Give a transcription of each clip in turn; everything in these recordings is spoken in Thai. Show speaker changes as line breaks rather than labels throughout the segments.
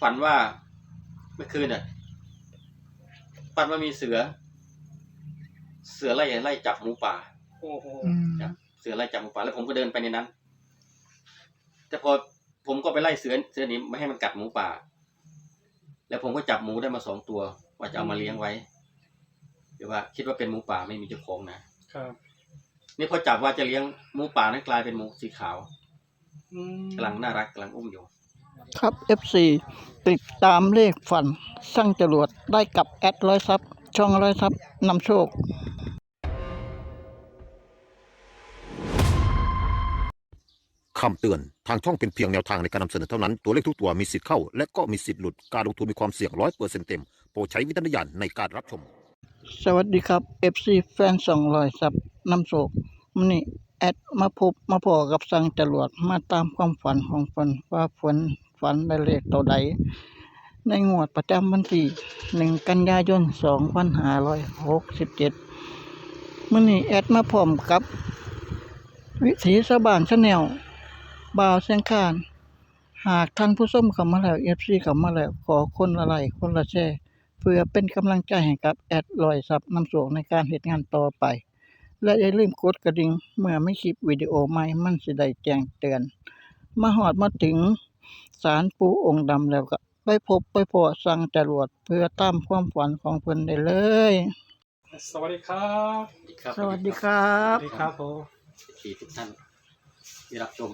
ฝันว่าเมื่อคืนน่ะฝันว่ามีเสือ เสือไล่ไล่จับหมูป่า
โอ้โห
อืม
ครับเสือไล่จับหมูป่าแล้วผมก็เดินไปในนั้น แต่พอผมก็ไปไล่เสือเสือนี้ไม่ให้มันกัดหมูป่า แล้วผมก็จับหมูได้มาสองตัว ว่าจะเอามาเลี้ยงไว้หรือว่า คิดว่าเป็นหมูป่าไม่มีเจ้าของนะครับนี่พอจับว่าจะเลี้ยงหมูป่านั้นกลายเป็นหมูสีขาว
อืม
กำลังน่ารักกำลังอุ้มอยู่
ครับ FC ติดตามเลขฝันสร้างจรวดได้กับแอดร้อยซับช่องร้อยซับนำโชค
คำเตือน ทางช่องเป็นเพียงแนวทางในการนำเสนอเท่านั้น ตัวเลขทุกตัวมีสิทธิ์เข้า และก็มีสิทธิ์หลุด การลงทุนมีความเสี่ยงร้อยเปอร์เซ็นต์เต็ม โปรดใช้วิจารณญาณในการรับชม
สวัสดีครับ FC แฟนสองรอยซับนำโชคมันนี่แอดมาพบมาพอกับสร้างจรวดมาตามความฝันของฝนว่าฝน ฝันได้เลขตัวใด ในงวดประจำวันที่หนึ่งกันยายนสองพันห้าร้อยหกสิบเจ็ดมื่อนี้แอดมาพร้อมกับ วิถีสบานชาแนลบ่าวเสียงคานหากท่านผู้ชมเข้ามาแล้วเอฟซีเข้ามาแล้วขอคนละไลค์คนละแชร์เพื่อเป็นกำลังใจให้กับแอดลอยซับนำสวงในการเหตุงานต่อไป และอย่าลืมกดกระดิ่งเมื่อไม่คลิปวิดีโอใหม่มันสิได้แจ้งเตือน มาหอดมาถึง ศาลปู่องค์ดำแล้วก็ไปพบไปพอสั่งจรวดเพื่อตามความฝันของเพิ่นได้เลย
สวัสดีครับ
ครับ
สวัสดีครับ
สวัสดีครับผม
ที่ทุกท่านที่รับชม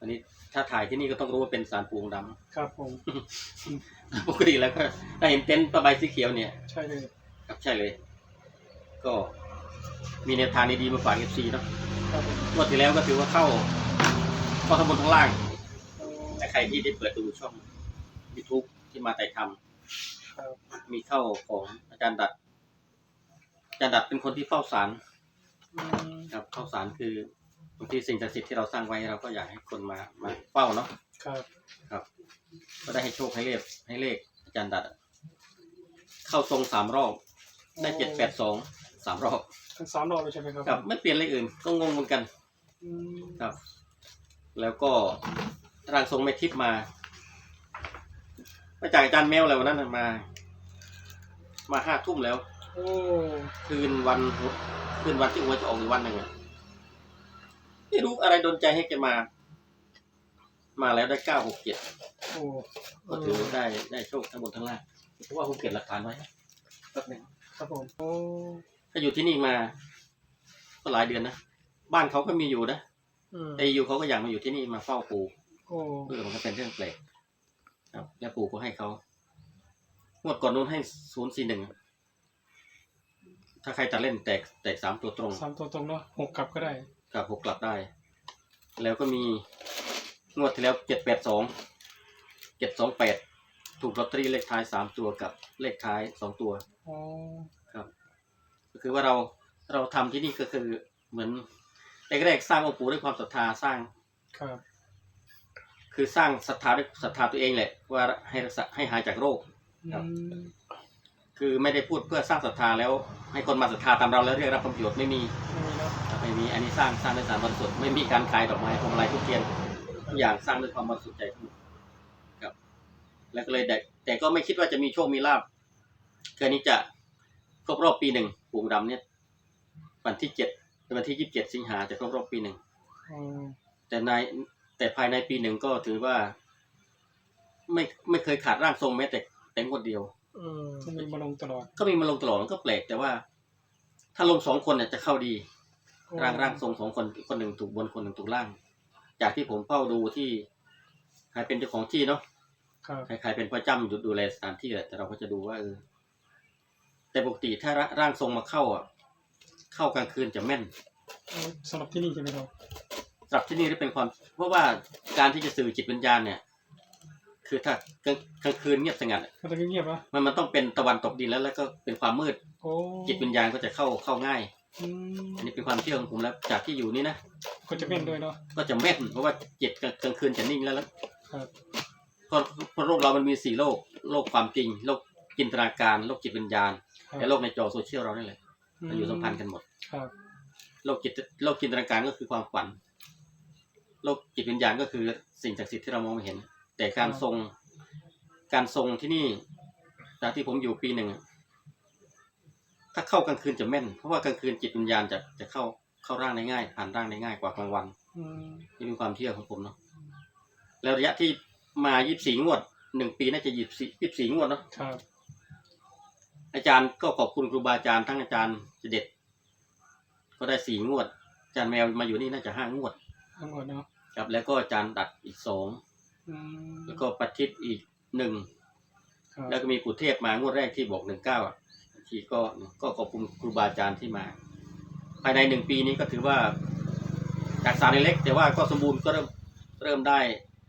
อันนี้ถ้าถ่ายที่นี่ก็ต้องรู้ว่าเป็นสารปูองค์ด
ครับผมำ
ปกติแล้วก็ถ้าเห็นเต็นท์ผ้าใบสีเขียวเนี่ย
ใช่เลย
ครับใช่เลย ก็มีแนวทางดีๆมาฝากเอฟซีเนาะ
ครับผม
งวดที่แล้วก็ถือว่าเข้าเข้าทั้งบนทั้งล่างแต่ ใครที่ได้เปิดดูช่องยูทูบที่มาไต่ท
ครับำ
มีเข้าของอาจารย์ดัด อาจารย์ดัดเป็นคนที่เฝ้าสาร
อืม
ครับเข้าสารคือบางทีสิ่งศักดิ์สิทธิ์ที่เราสร้างไว้เราก็อยากให้คนมามาเฝ้าเนาะ
ครับ
ครับ ก็ได้ให้โชคให้เลขให้เลข อาจารย์ดัด เข้าทรงสามรอบ ได้เจ็ดแปดสองสามรอบ
ทั้งสามรอบเลยใช่ไหมครับ
ครับ ไม่เปลี่ยนเลขอื่น ก็งงเหมือนกัน
อืม
ครับ แล้วก็ ร่างทรงไม่ทิพย์มา มาจากอาจารย์แมวอะไรวันนั้นน่ะมา มาห้าทุ่มแล้ว
โอ้
คืนวันคืนวันที่หัวจะออกอีกวันหนึ่งอะไม่รู้อะไรโดนใจให้แกมา มาแล้วได้เก้าหกเจ็ด
โอ้
ก็ถือว่าได้ได้โชคทั้งบนทั้งล่างเพราะว่าผมเก็บหลักฐานไว้แป๊บหนึง
ครับผมโอ้
ถ้าอยู่ที่นี่มา ก็หลายเดือนนะ บ้านเขาก็มีอยู่นะ
อืม
แต่อยู่เขาก็อยากมาอยู่ที่นี่มาเฝ้าปู่
โอ้
เออมันก็เป็นเรื่องแปลกครับแล้วปู่ก็ให้เขางวดก่อนนู้นให้ศูนย์สี่หนึ่งถ้าใครตัดเล่นแตกแตกสามตัวตรง
สามตัวตรงเนาะหกกลับก็ได้
กับหกกลับได้ แล้วก็มีงวดที่แล้วเจ็ดแปดสองเจ็ดสองแปดถูกลอตเตอรี่เลขท้ายสามตัวกับเลขท้ายสองตัว
อ๋อ
ครับ ก็คือว่าเราเราทำที่นี่ก็คือเหมือนแรกๆสร้างองค์ปู่ด้วยความศรัทธาสร้าง
ครับ
คือสร้างศรัทธาด้วยศรัทธาตัวเองแหละว่าให้รักษาให้หายจากโรคครับ
อืม
คือไม่ได้พูดเพื่อสร้างศรัทธาแล้ว ให้คนมาศรัทธาตามเราแล้วเรียกรับผลประโยชน์ไม่มี
ไม่มีเนาะ
ไม่มีอันนี้สร้างสร้างด้วยสารบริสุทธิ์ไม่มีการขายดอกไม้พวงมาลัยทุกเทียนทุกอย่างสร้างด้วยความบริสุทธิ์ใจทั้งหมดครับ แล้วก็เลยแต่แต่ก็ไม่คิดว่าจะมีโชคมีลาภคืนนี้จะครบรอบปีหนึ่งปู่ดำเนี่ยวันที่เจ็ดเป็นวันที่ยี่สิบเจ็ดสิงหาจะครบรอบปีหนึ่ง
อ๋อ
แต่ใน แต่ภายในปีหนึ่งก็ถือว่า ไม่ไม่เคยขาดร่างทรงแม้แต่แต่งวดเดียว
อืมก็มีมาลงตลอด
ก็มีมาลงตลอดมันก็แปลกแต่ว่า ถ้าลงสองคนเนี่ยจะเข้าดี
โอ้
ร่างร่างทรงสองคนคนหนึ่งถูกบนคนหนึ่งถูกล่าง จากที่ผมเฝ้าดูที่ใครเป็นเจ้าของที่เนาะ
ครับ
ใครใครเป็นพ่อจำอยู่ดูแลสถานที่แหละแต่เราก็จะดูว่าเออแต่ปกติถ้าร่างทรงมาเข้าอะ เข้ากลางคืนจะแม่น
สำหรับที่นี่ใช่ไหมครับ
สำหรับที่นี่ได้เป็นความ เพราะว่าการที่จะสื่อจิตวิญญาณเนี่ย คือถ้ากลางกลางคืนเงียบสงัดอะ
มันจะเงียบๆนะ
มันมันต้องเป็นตะวันตกดินแล้ว แล้วก็เป็นความมืด
โอ้
จิตวิญญาณก็จะเข้าเข้าง่าย
อืม
อันนี้เป็นความเชื่อของผมแล้วจากที่อยู่นี่นะ
ก็จะแม่นด้วยเนาะ
ก็จะแม่นเพราะว่าจิตกลางกลางคืนจะนิ่งแล้วแล้ว
ครับ
เพราะเพราะโลกเรามันมีสี่โลก โลกความจริง โลกจินตนาการ โลกจิตวิญญาณ
ครับ
และโลกในจอโซเชียลเรานี่แหละมันอยู่สัมพันธ์กันหมด
ครับ
โลกจิตโลกจินตนาการก็คือความฝัน โลกจิตวิญญาณก็คือสิ่งศักดิ์สิทธิ์ที่เรามองไม่เห็นแแต่การทรงการทรงที่นี่จากที่ผมอยู่ปีหนึ่งอะถ้าเข้ากลางคืนจะแม่น เพราะว่ากลางคืนจิตวิญญาณจะจะเข้าเข้าร่างได้ง่าย ผ่านร่างได้ง่ายกว่ากลางวัน
อืม
นี่เป็นความเชื่อของผมเนาะแล้วระยะที่มายี่สิบสี่งวดหนึ่งปีน่าจะยี่สิบยี่สี่งวดเนาะ
ครับ
อาจารย์ก็ขอบคุณครูบาอาจารย์ทั้งอาจารย์เจเด็ด ก็ได้สี่งวดอาจารย์แมวมาอยู่นี่น่าจะห้างวด
ทั้งหมดเนาะ
ครับแล้วก็อาจารย์ดัดอีกสอง
อืม
แล้วก็ปัทิตอีกหนึ่ง
ครับ
แล้วก็มีปู่เทพมางวดแรกที่บอกหนึ่งเก้าทีก็ก็ขอบคุณครูบาอาจารย์ที่มา ภายในหนึ่งปีนี้ก็ถือว่าจากสารเล็กๆแต่ว่าก็สมบูรณ์ก็เริ่มเริ่มได้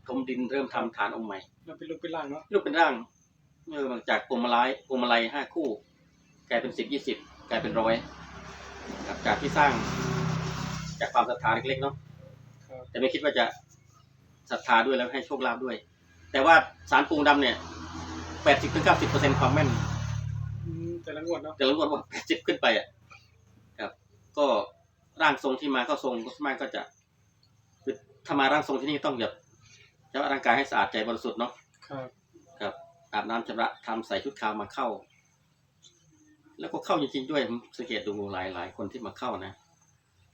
ถมดินเริ่มทำฐานองค์ใหม่
เราเป็นลูกเป็นหล่างเนาะ
รูปเป็นร่างเออจากพวงมาลัยพวงมาลัยห้าคู่ กลายเป็นสิบยี่สิบกลายเป็นร้อยครับจากที่สร้าง จากความศรัทธาเล็กๆเนาะ
ครับ
แต่ไม่คิดว่าจะศรัทธาด้วยแล้วให้โชคลาภด้วย แต่ว่าสารปูงดำเนี่ยแปดสิบถึงเก้าสิบเปอร์เซ็นความแม่น
อืมแต่ละงวดเนาะ
แต่ละงวดว่าแปดสิบขึ้นไปอะครับ ก็ร่างทรงที่มาก็ทรงก็ส่วนมากก็จะคือถ้ามาร่างทรงที่นี่ต้องแบบจะร่างกายให้สะอาดใจบริสุทธิ์เนาะ
ครับ
ครับอาบน้ำชำระทำใส่ชุดขาวมาเข้า แล้วก็เข้าจริงๆด้วยผมสังเกตดูหลายหลายคนที่มาเข้านะ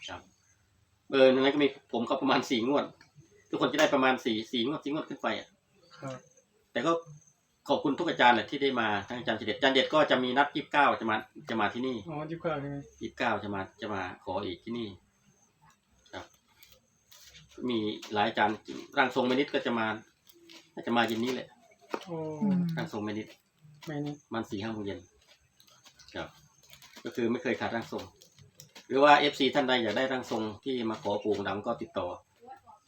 ครับ เออในนั้นก็มีผมเข้าประมาณสี่งวด ทุกคนจะได้ประมาณสี่สี่งวดสี่งวดขึ้นไปอะ
ครับ
แต่ก็ขอบคุณทุกอาจารย์แหละที่ได้มาทั้งอาจารย์เจเด็ดอาจารย์เด็ดก็จะมีนัดยี่สิบเก้าจะมาจะมาที่นี่
อ๋อยี่สิบเก้าใช่ไหม
ยี่สิบเก้าจะมาจะมาขออีกที่นี่ ครับ มีหลายอาจารย์จริงร่างทรงเมนิดก็จะมาน่าจะมาเย็นนี้แหละ
โอ้
ร่างทรงเมนิด
ไม่นี่
มันสี่ห้าโมงเย็นครับ ก็คือไม่เคยขาดร่างทรง หรือว่าเอฟซีท่านใดอยากได้ร่างทรงที่มาขอปู่ดำก็ติดต่อ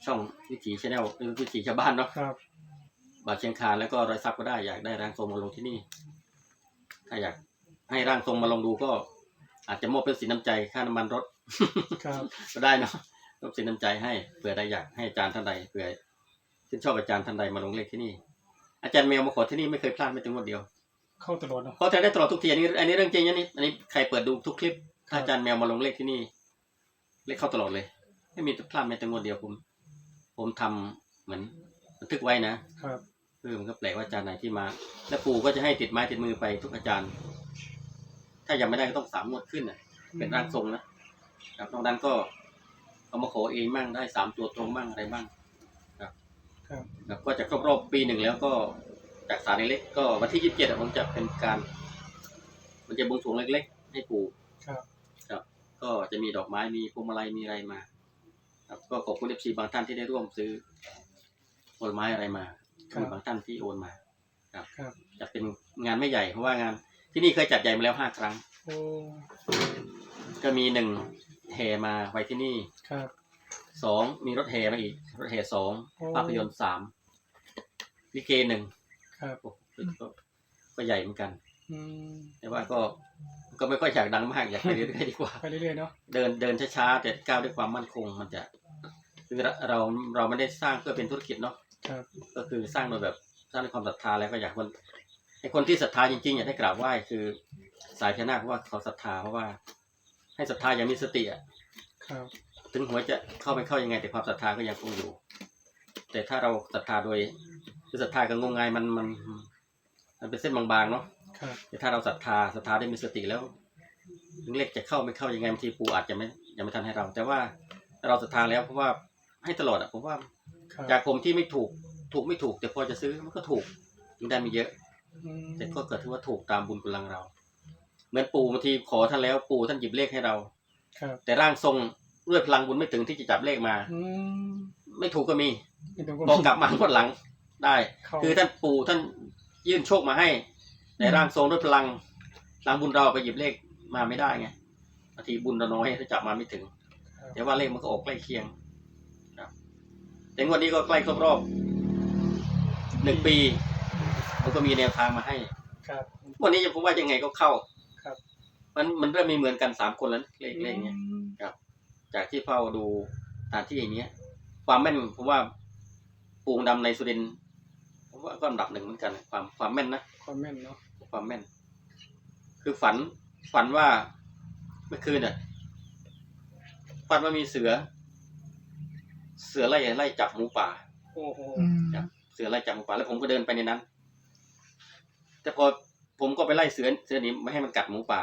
ช่องวิถีชาแนลหรือวิถีชาวบ้านเนาะ
ครับ
บาทเชียงคานแล้วก็รอยซับก็ได้อยากได้ร่างทรงมาลงที่นี่ ถ้าอยากให้ร่างทรงมาลองดูก็ อาจจะมอบเป็นสินน้ำใจค่าน้ำมันรถ
ครับ
ก็ได้เนาะมอบสินน้ำใจให้เผื่อใดอยากให้อาจารย์ท่านใดเผื่อชื่นชอบอาจารย์ท่านใดมาลงเลขที่นี่ อาจารย์แมวมาขอที่นี่ไม่เคยพลาดไม่ถึงวันเดียว
เข้าตลอดเนาะ
เพราะแต่ได้ตลอดทุกทีอันนี้อันนี้เรื่องจริงนะนี่อันนี้ใครเปิดดูทุกคลิป ถ้าอาจารย์แมวมาลงเลขที่นี่ เลขเข้าตลอดเลย ไม่มีพลาดแม้แต่งวดเดียวผม ผมทำเหมือนบันทึกไว้นะครับเออมันก็แปลกว่าอาจารย์ไหนที่มา แล้วปู่ก็จะให้ติดไม้ติดมือไปทุกอาจารย์ ถ้ายังไม่ได้ก็ต้องสามงวดขึ้นน่ะเป็นร่างทรงนะครับนอกนั้นก็เอามาขอเองมั่งได้สามตัวตรงมั่งอะไรบ้าง
ครับ
ครับก็จะครบรอบปีหนึ่งแล้วก็จากสารเล็กๆก็วันที่ยี่สิบเจ็ดผมจะเป็นการ มันจะบวงสรวงเล็ก ๆ ให้ปู่
ครับ
ครับ ก็จะมีดอกไม้มีพวงมาลัยมีอะไรมา ครับ ก็ขอบคุณเอฟซีบางท่านที่ได้ร่วมซื้อผลไม้อะไรมา
ครับ
มีบางท่านที่โอนมา
ครับ
จะเป็นงานไม่ใหญ่เพราะว่างานที่นี่เคยจัดใหญ่มาแล้วห้าครั้ง
โอ้
ก็มีหนึ่งแห่มาไว้ที่นี่
ครับ
สองมีรถแห่มาอีก รถแห่สอง
โอ้
ภาพยนตร์สามลิเกหนึ่ง
ครับ
โอ้ก็ก็ใหญ่เหมือนกัน
อืม
แต่ว่าก็ ก็ไม่ค่อยอยากดังมากอยากไปเรื่อยๆดีกว่า
ไปเรื่อยๆเนาะ
เดินเดินช้าๆแต่ก้าวด้วยความมั่นคงมันจะ คือเราเราเราไม่ได้สร้างเพื่อเป็นธุรกิจเนาะ
ครับ
ก็คือสร้างโดยแบบสร้างด้วยความศรัทธาแล้วก็อยากคนให้คนที่ศรัทธาจริงๆ อยากได้กราบไหว้คือ สายพญานาคเพราะว่าเขาศรัทธาเพราะว่า ให้ศรัทธาอย่างมีสติอะ
ครับ
ถึงหัวจะเข้าไปเข้ายังไง แต่ความศรัทธาก็ยังคงอยู่ แต่ถ้าเราศรัทธาโดยคือศรัทธากับงมงายมันมัน มันเป็นเส้นบางๆเนาะ
ครับ
แต่ถ้าเราศรัทธาศรัทธาได้มีสติแล้วถึงเลขจะเข้าไม่เข้ายังไงบางทีปูอาจจะไม่ยังไม่ทันให้เรา แต่ว่าถ้าเราศรัทธาแล้วเพราะว่าให้ตลอดอะผมว่า
ครับ
จากผมที่ไม่ถูกถูกไม่ถูก แต่พอจะซื้อมันก็ถูกมันได้ไม่เยอะ
อืม
แต่ก็เกิดที่ว่าถูกตามบุญกำลังเรา เหมือนปู่บางทีขอท่านแล้วปู่ท่านหยิบเลขให้เรา
ครับ
แต่ร่างทรงด้วยพลังบุญไม่ถึงที่จะจับเลขมา
อืม
ไม่ถูกก็มี
ไม่ต้อง
พอกลับมาหมดหลังได้
เข้า
คือท่านปู่ท่านยื่นโชคมาให้ แต่ร่างทรงด้วยพลังพลังบุญเราไปหยิบเลขมาไม่ได้ไงบางทีบุญเราน้อยถ้าจับมาไม่ถึง
ครับ
แต่ว่าเลขมันก็ออกใกล้เคียงครับแต่งวดนี้ก็ใกล้ครบรอบหนึ่งปีมันก็มีแนวทางมาให้
ครับ
วันนี้ผมว่ายังไงก็เข้า
ครับ
มันมันเริ่มมีเหมือนกันสามคนแล้วนะเลขเลขเนี้ย
อืม
จากที่เฝ้าดูสถานที่อย่างเนี้ย ความแม่นผมว่าปูงดำในสุรินทร์ ผมว่าก็อันดับหนึ่งเหมือนกันความความแม่นนะ
ความแม่นเนาะ
ความแม่น คือฝันฝันว่าเมื่อคืนอะฝันว่ามีเสือ เสือไล่ไล่จับหมูป่า
โอ้โห
อืม
ครับเสืสือไล่จับหมูป่าแล้วผมก็เดินไปในนั้น แต่พอผมก็ไปไล่เสือเสือหนี้ไม่ให้มันกัดหมูป่า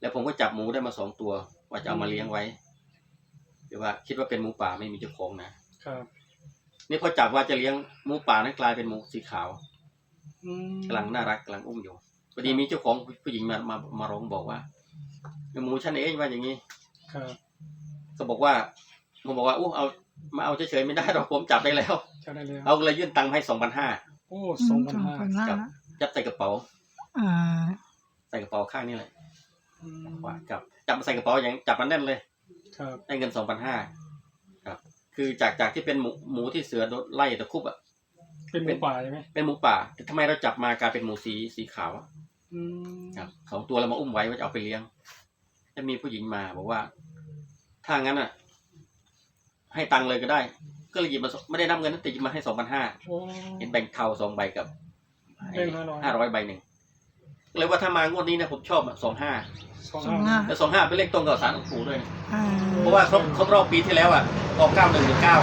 แล้วผมก็จับหมูได้มาสองตัว ว่าจะเอามาเลี้ยงไว้หรือว่าคิดว่าเป็นหมูป่าไม่มีเจ้าของนะครับ นี่พอจับว่าจะเลี้ยงหมูป่านั้นกลายเป็นหมูสีขาว
อืม
กำลังน่ารักกำลังอุ้มอยู่พอดีมีเจ้าของผู้หญิงมามามาร้องบอกว่าหมูฉันเองว่าอย่างนี้
ครับ
ก็บอกว่าผมบอกว่าอู้เอามาเอาเฉยๆไม่ได้หรอกผมจับได้แล้ว
เจ้าได้เลย
เอาเลยยื่นตังค์ให้สองพันห้า
โอ้สองพันห้า
ครับจับใส่กระเป๋า
อ่า
ใส่กระเป๋าข้างนี่เลย
อืม
ว่าจับจับมาใส่กระเป๋าอย่างจับมันแน่นเลย
ครับ
ได้เงินสองพันห้า ครับคือจากจากที่เป็นหมูหมูที่เสือโดนไล่ตะคุบอะ
เป็นหมูป่าใช่ไหม
เป็นหมูป่าแต่ทำไมเราจับมากลายเป็นหมูสีสีขาวอะ
อืม
ครับสองตัวเรามาอุ้มไว้ว่าจะเอาไปเลี้ยงจะมีผู้หญิงมาบอกว่า ถ้างั้นอะ ให้ตังค์เลยก็ได้ ก็เลยหยิบมาสไม่ได้นับเงินนะแต่หยิบมาให้สองพันห้า
โอ้
เห็นแบ่งเทาสองใบกับ
แบ่ง500
ห้าร้อยใบหนึ่ง เลยว่าถ้ามางวดนี้นะผมชอบสองห้า
สอง
สอง
ห้า
ห้า
แล้วสองห้าเป็นเลขตรงกับสารหลวงปู่ด้วย
อ่า
เพราะว่าครบครบรอบปีที่แล้วอะออกเก้าหนึ่งหนึ่งเก้า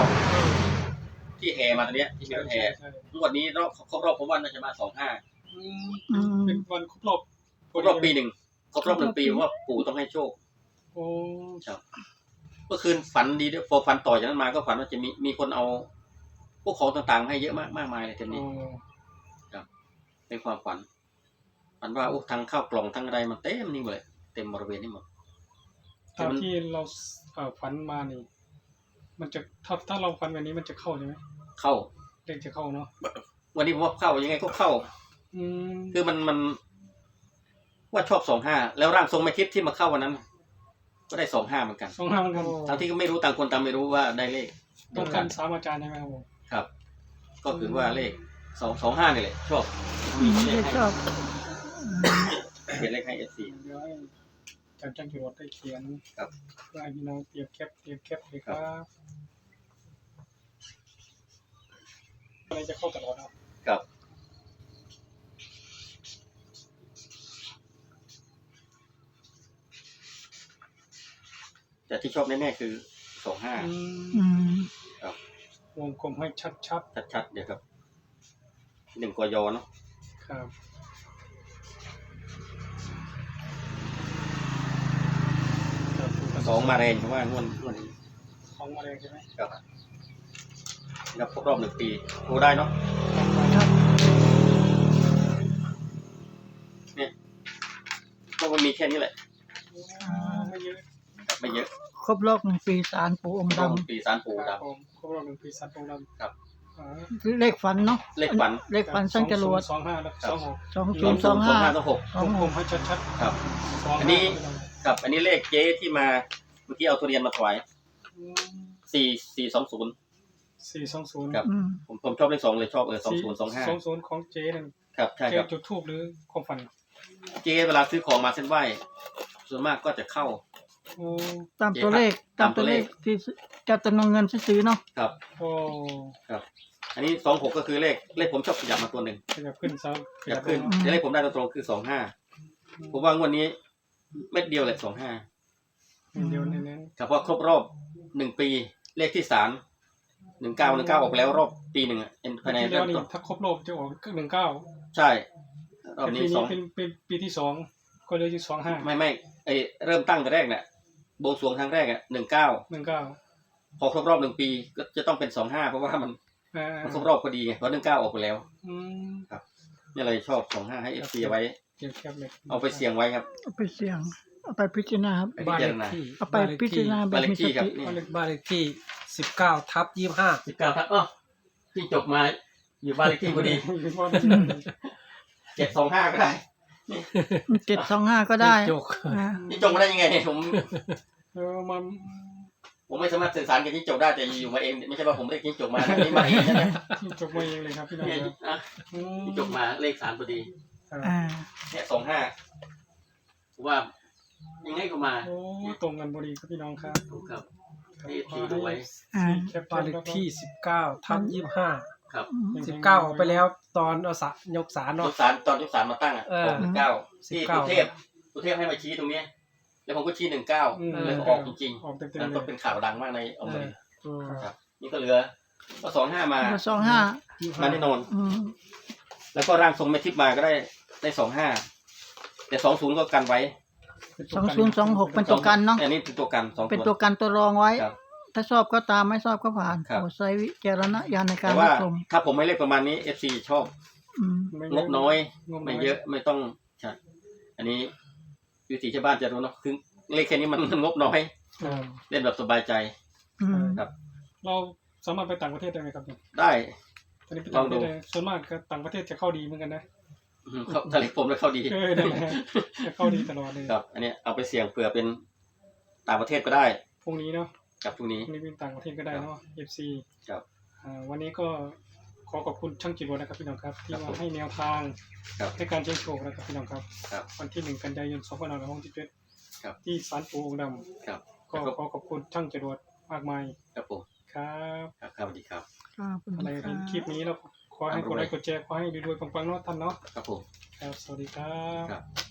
ที่แห่มาตอนเนี้ยที่มีรถแห่
ใช่
งวดนี้รอบครบรอบผมว่าน่าจะมาสองห้า
อืม
อืม
เป็นวันครบรอบ
ครบรอบปีหนึ่งครบรอบหนึ่งปีเพราะว่าปู่ต้องให้โชค
โอ้
เมื่อคืนฝันดีด้วยพอฝันต่อจากนั้นมาก็ฝันว่าจะมีมีคนเอา พวกของต่างๆ ให้เยอะมากมากมายเลยที
โอ้
นี้เป็นความฝัน ฝันว่าโอ้ทั้งข้าวกล่องทั้งอะไรมันเต็มนี่หมดเลยเต็มบริเวณนี่หมด
ตามที่เราเอ่อฝันมานี่ มันจะถ้าถ้าเราฝันแบบนี้มันจะเข้าใช่ไหม
เข้า
เลขจะเข้าเนาะ
วันนี้ผมว่าเข้ายังไงก็เข้า
อืม
คือมันมัน ว่าชอบสองห้าแล้วร่างทรงไม่คิดที่มาเข้าวันนั้น ก็ได้สองห้าเหมือนกัน
สองห้าเหมือนกัน
ทั้งที่ก็ไม่รู้ต่างคนต่างไม่รู้ว่าได้เลข
ตรงกันสามอาจารย์ใช่ไหมครับผม
ครับ ก็คือว่าเลขสองสองห้านี่แหละชอบ
อืมไม่ชอบ
เขียนเลขให้เอฟซี
เดี๋ยวให้อาจารย์จังจรวดได้เขียน
ครับ
เพื่อให้พี่น้องเตรียมแคปเตรียมแคปเลยครับอะไรจะเข้าตลอดเนาะ
กับแต่ที่ชอบแน่ๆคือสองห้า
อืม
อืม
วงกลมให้ชัด
ชัดๆเดี๋ยวครับหนึ่งกยเนาะ
ๆครับครับ
สองมาแรงเพราะว่างวดงวดนี้
ของมาแรงใช่ไหม
ครับแล้วครบรอบหนึ่งปีโอ้ได้เนาะ
ครับ
เพราะมันมีแค่นี้แหละ
ไม่เยอะ
ครับไม่เยอะ
ครบรอบหนึ่งปีสารปู่องค์
รอบ
ดำ
หนึ่งปีสารปู
ค
ด
รับผมครบรอบหนึ่งปีสัตว์ตรงดำ
ครับ
อ่า
เลขฝันเนาะ
เลขฝัน
เลขฝันสังจรวด
สองห้าแล้วสองหก
สอง
ส
ศู
อนง
ย์ส
ศู
อนง
ย์สอง
ห้า
ห้าสองหก
สอง
วง
ห
กล
ก
มให้ชัด
ครับ
ๆสอง
อันนี้ ครับ อันนี้เลขเจ๊ที่มาเมื่อกี้เอาทุเรียนมาถวายสี่สี่สองศูนย์
สี่สองศูนย์
ครับ
อืม
ผมผมชอบเลขสองเลยชอบเออสองศูนย์สองห้า
สองศูนย์ของเจ๊นั่น
ครับใช่
เจ๊
ครับ
จุดทูบหรือความฝัน
เจ๊เวลาซื้อของมาเส้นไหว้ส่วนมากก็จะเข้า
โอ้
ตามตัวเลขตามตัวเลขที่จะจำนวนเงินที่ซื้อเนาะ
ครับ
โอ้
อันนี้สองหกก็คือเลขเลขผมชอบขยับมาตัวหนึ่ง
ขยับขึ้นซ้
ขยับขึ้นแต่เลขผมได้ตรงๆคือสองห้าผมว่างวดนี้ เม็ดเดียวเลยสองห้า
เดียวเน้น
ครับเพราะครบรอบหนึ่งปีเลขที่สามหนึ่งเก้าหนึ่งเก้าออกไปแล้วรอบปีหนึ่งอะเป็น
ๆ
ภายใน
ปีที่
เริ่
แล้ว
ม
นี่
ต้น
ถ้าครบรอบจะออกหนึ่งเก้า
ใช่รอบ
แต่
นี้
ปี
ส
นี้
อง
เป็นเป็นปีที่สองก็เลยที่สองห้า
ไม่ไม่ไอเริ่มตั้งแต่แรกเนี่ยบวงสรวงครั้งแรกอะหนึ่งเก้า
หนึ่งเก้า
พอครบรอบหนึ่งปีก็จะต้องเป็นสองห้าเพราะว่ามัน
อ่า
มันครบรอบพอดีไงเพราะหนึ่งเก้าออกไปแล้ว
อืม
นี่เลยชอบสองห้าให้เอฟซีไว้
เก็บแคปเลย
เอาไปเสี่ยงไว้ครับ
เอาไปเสี่ยง เอาไปพิจารณาครับ
ไปพิจารณา
เอาไปพิจารณาแบ
บ้าน
บ
เลข
มีส
ที่ครับ
ติ
นี่
บ้านเลข
บ้านเลขที่สิบเก้าทับยี่ห้า
สิบเก้าครับอ๋อที่จบมาอยู่บ้านเลขที่พอดีเจ็ดสองห้าก็ได้
เจ็ดสองห้าก็ได้
จก
อ่า
นี่จบมาได้ยังไงเนี่ยผม
เออมัน
ผมไม่สามารถสื่อสารกับที่จบได้แต่อยู่มาเอง ไม่ใช่ว่าผมได้ที่จบมานะนี่มาเองนะเนี่ย
จบมาเองเลยครับพี่น้อง
เนี่ย
ครับ
อะ
อืม
ที่จบมาเลขสามพอดี
ครับ
อ่า
เนี่ยสองห้าว่ายังไงก็มา
โอ้ตรงกันพอดีครับพี่น้องครับ
ถูกครับ
ครับ
นี่ที่ดูไว้
อ่า
แคป
บ้านเลขที่สิบเก้าทับยี่ห้า
ครับ
สิบเก้าออกไปแล้ว ตอนเอาสะยกสาร
ย
เนาะ
กสารตอนยกสารมาตั้งอะ
เออ
ออกหนึ่งเก้าที่
19
ตุเทพตุเทพให้มาชี้ตรงเนี้ยแล้วผมก็ชี้หนึ่งเก้า
อืม
แล้วก็ออกจริง
ออกเต็ม
ๆ
ๆ
แล้ว
เล
ก็
ย
เป็นข่าวดังมากในอเมริกา
อืม
ครับ นี่ก็เหลือก็สองห้ามา
สองห้า
ยี่
มาแน่นอน
อืม
แล้วก็ร่างทรงแม่ทิพย์มาก็ได้ ได้สองห้าแต่สองศูนย์ก็กันไว้
สองศูนย์สองหกเป็นตัวกันเนาะ
อันนี้เป็นตัวกันสอง
เป็น
ตั
ตัววกันตัวรองไว้
ครับ
ถ้าชอบก็ตามไม่ชอบก็ผ่าน
ครับ
โปรดใช้วิจารณญาณในการ
แต่
รั
ว่า
บชม
ถ้าผมไม่เล่นประมาณนี้เอฟซีชอบ
อืม
ไม่
งบน้อย
งบน้
ไม่เยอะไม่ต้องใช่อันนี้วิถีชาวบ้านจะรู้เนาะคือเลขแค่นี้มันงบน้อย
อ่า
เล่นแบบสบายใจ
อืม
ครับ
เราสามารถไปต่างประเทศได้ไหมครับเนี่ย
ได้
ตอนนี้ไปต่างประเทศ
ลองดู
ได้ส่วนมากก็ต่างประเทศจะเข้าดีเหมือนกันนะ
อืม เขาถ้าเล็กผมแล้วเข้าดี
เออนั่นแหละจะเข้าดีตลอดเลย
ครับ อันนี้เอาไปเสี่ยงเผื่อเป็นต่างประเทศก็ได้
พรุ่งนี้เนาะ
กับพรุ่งนี้
พรุ่งนี้เป็นต่างประเทศก็ได้เนาะ FC
ครับ
อ่าวันนี้ก็ขอขอบคุณช่างจิตรวรนะครับพี่น้องครับ ที่
ครับ
มา
ผม
ให้แนวทาง
ครับ
ในการเชิญโชคนะครับพี่น้องครับ
ครับ
วันที่หนึ่งกันยายน2567
ครับ
ที่ศาลปู่องค์ดำ
ครับ
ก็ขอขอบคุณช่างจรวดมากมาย
ครับผม
ครับ
ครับครับสวัสดีครับ
ครับ
อะไรเห็นคลิปนี้แล้ว ขอให้กดไลค์กดแชร์ขอให้รวยๆปังๆเนาะท่านเนาะ
ครับผม
ครับ สวัสดีครับ
ครับ